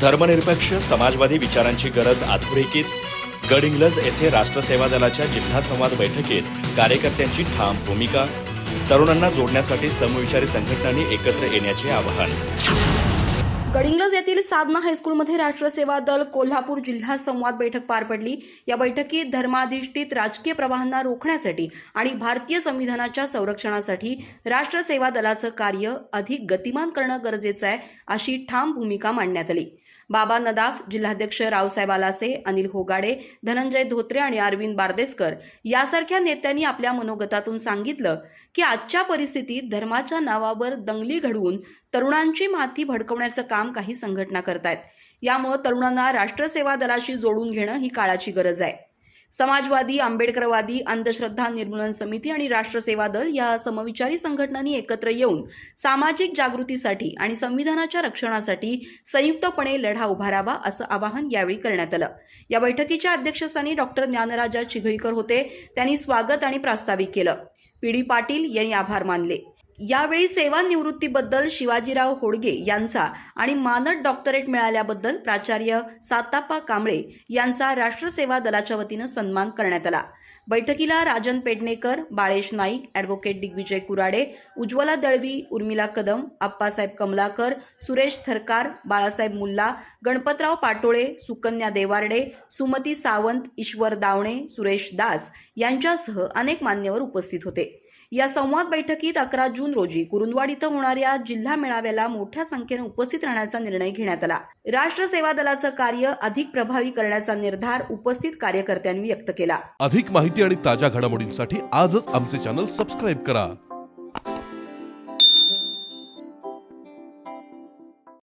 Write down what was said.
धर्मनिरपेक्ष समाजवादी विचारांची गरज अधोरेखित गडिंग्लज येथे राष्ट्रसेवा दलाच्या जिल्हा संवाद बैठकीत कार्यकर्त्यांची ठाम भूमिका तरुणांना जोडण्यासाठी समविचारी संघटनांनी एकत्र येण्याचे आवाहन. गडिंग्लज येथील साधना हायस्कूलमध्ये राष्ट्रसेवा दल कोल्हापूर जिल्हा संवाद बैठक पार पडली. या बैठकीत धर्माधिष्ठित राजकीय प्रवाहांना रोखण्यासाठी आणि भारतीय संविधानाच्या संरक्षणासाठी राष्ट्रसेवा दलाचं कार्य अधिक गतिमान करणं गरजेचं आहे अशी ठाम भूमिका मांडण्यात आली. बाबा नदाफ जिल्हाध्यक्ष रावसाहेब आलासे अनिल होगाडे धनंजय धोत्रे आणि अरविंद बारदेसकर यासारख्या नेत्यांनी आपल्या मनोगतातून सांगितलं की आजच्या परिस्थितीत धर्माच्या नावावर दंगली घडवून तरुणांची माती भडकवण्याचं काम काही संघटना करतायत. यामुळे तरुणांना राष्ट्रसेवा दलाशी जोडून घेणं ही काळाची गरज आहे. समाजवादी आंबेडकरवादी अंधश्रद्धा निर्मूलन समिती आणि राष्ट्रसेवा दल या समविचारी संघटनांनी एकत्र येऊन सामाजिक जागृतीसाठी आणि संविधानाच्या रक्षणासाठी संयुक्तपणे लढा उभारावा असं आवाहन यावेळी करण्यात आलं. या बैठकीच्या अध्यक्षस्थानी डॉक्टर ज्ञानराजा चिघळीकर होते. त्यांनी स्वागत आणि प्रास्ताविक केलं. पी. डी. पाटील यांनी आभार मानले. यावेळी सेवानिवृत्तीबद्दल शिवाजीराव होडगे यांचा आणि मानद डॉक्टरेट मिळाल्याबद्दल प्राचार्य सातापा कांबळे यांचा राष्ट्रसेवा दलाच्या वतीनं सन्मान करण्यात आला. बैठकीला राजन पेडणेकर बाळेश नाईक ॲडव्होकेट दिग्विजय कुराडे उज्ज्वला दळवी उर्मिला कदम आप्पासाहेब कमलाकर सुरेश थरकार बाळासाहेब मुल्ला गणपतराव पाटोळे सुकन्या देवार्डे सुमती सावंत ईश्वर दावणे सुरेश दास यांच्यासह अनेक मान्यवर उपस्थित होते. या संवाद बैठकीत अकरा जून रोजी कुरुंदवाड इथं होणाऱ्या जिल्हा मेळाव्याला मोठ्या संख्येने उपस्थित राहण्याचा निर्णय घेण्यात आला. राष्ट्र सेवा दलाचं कार्य अधिक प्रभावी करण्याचा निर्धार उपस्थित कार्यकर्त्यांनी व्यक्त केला. अधिक माहिती आणि ताज्या घडामोडींसाठी आजच आमचे चॅनल सबस्क्राईब करा.